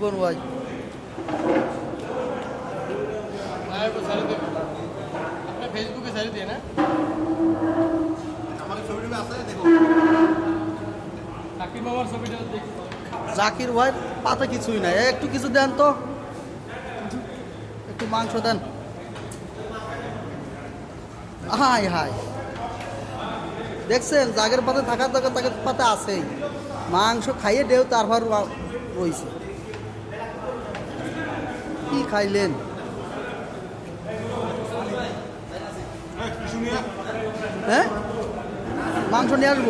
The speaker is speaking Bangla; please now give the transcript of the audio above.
ভাই। আপনি ফেসবুকে ছাড়ি দিয়ে না? জাকির ভাই পাতা কিছুই নাই। এ, একটু কিছু দেন তো। একটু মাংস দেন। High high. দেখছেন জাগের পাতে থাকার জায়গা তাকে পাতা আছেই। মাংস খাইয়ে দেও তারপর রা- রইছে কি খাইলেন? হ্যাঁ? মাংস নিয়ে আসব।